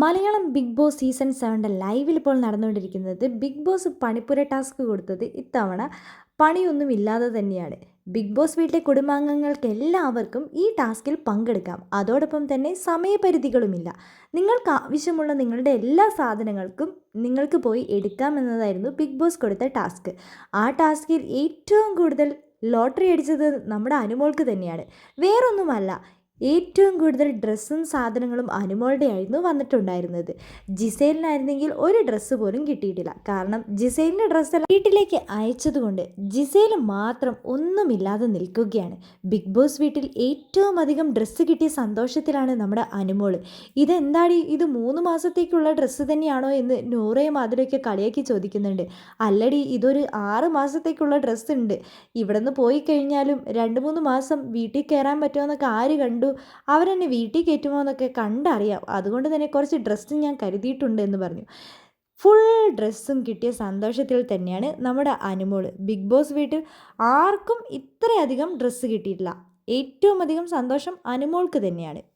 Malayalam Bigg Boss season സെവന്റെ ലൈവിൽ ഇപ്പോൾ നടന്നുകൊണ്ടിരിക്കുന്നത് ബിഗ് ബോസ് പണിപ്പുര ടാസ്ക് കൊടുത്തത് ഇത്തവണ പണിയൊന്നും ഇല്ലാതെ തന്നെയാണ്. ബിഗ് ബോസ് വീട്ടിലെ കുടുംബാംഗങ്ങൾക്ക് എല്ലാവർക്കും ഈ ടാസ്കിൽ പങ്കെടുക്കാം. അതോടൊപ്പം തന്നെ സമയപരിധികളുമില്ല. നിങ്ങൾക്ക് ആവശ്യമുള്ള നിങ്ങളുടെ എല്ലാ സാധനങ്ങൾക്കും നിങ്ങൾക്ക് പോയി എടുക്കാം എന്നതായിരുന്നു ബിഗ് ബോസ് കൊടുത്ത ടാസ്ക്. ആ ടാസ്കിൽ ഏറ്റവും കൂടുതൽ ലോട്ടറി അടിച്ചത് നമ്മുടെ അനുമോൾക്ക് തന്നെയാണ്. വേറൊന്നുമല്ല ഏറ്റവും കൂടുതൽ ഡ്രസ്സും സാധനങ്ങളും അനുമോളുടെ ആയിരുന്നു വന്നിട്ടുണ്ടായിരുന്നത്. ജിസേലിനായിരുന്നെങ്കിൽ ഒരു ഡ്രസ്സ് പോലും കിട്ടിയിട്ടില്ല. കാരണം ജിസേലിന്റെ ഡ്രസ്സ് വീട്ടിലേക്ക് അയച്ചതുകൊണ്ട് ജിസേൽ മാത്രം ഒന്നുമില്ലാതെ നിൽക്കുകയാണ്. ബിഗ് ബോസ് വീട്ടിൽ ഏറ്റവും അധികം ഡ്രസ്സ് കിട്ടിയ സന്തോഷത്തിലാണ് നമ്മുടെ അനുമോൾ. ഇതെന്താടി? ഇത് മൂന്ന് മാസത്തേക്കുള്ള ഡ്രസ്സ് തന്നെയാണോ എന്ന് നൂറയും അതിലൊക്കെ കളിയാക്കി ചോദിക്കുന്നുണ്ട്. അല്ലടി ഇതൊരു ആറ് മാസത്തേക്കുള്ള ഡ്രസ്സ് ഉണ്ട്. ഇവിടെ നിന്ന് പോയി കഴിഞ്ഞാലും രണ്ട് മൂന്ന് മാസം വീട്ടിൽ കയറാൻ പറ്റുമോ എന്നൊക്കെ ആര് കണ്ടു? അവരെന്നെ വീട്ടിൽ കയറ്റുമോ എന്നൊക്കെ കണ്ടറിയാം. അതുകൊണ്ട് തന്നെ കുറച്ച് ഡ്രസ്സ് ഞാൻ കരുതിയിട്ടുണ്ട് എന്ന് പറഞ്ഞു. ഫുൾ ഡ്രസ്സും കിട്ടിയ സന്തോഷത്തിൽ തന്നെയാണ് നമ്മുടെ അനുമോൾ. ബിഗ് ബോസ് വീട്ടിൽ ആർക്കും ഇത്രയധികം ഡ്രസ്സ് കിട്ടിയിട്ടില്ല. ഏറ്റവും അധികം സന്തോഷം അനുമോൾക്ക് തന്നെയാണ്.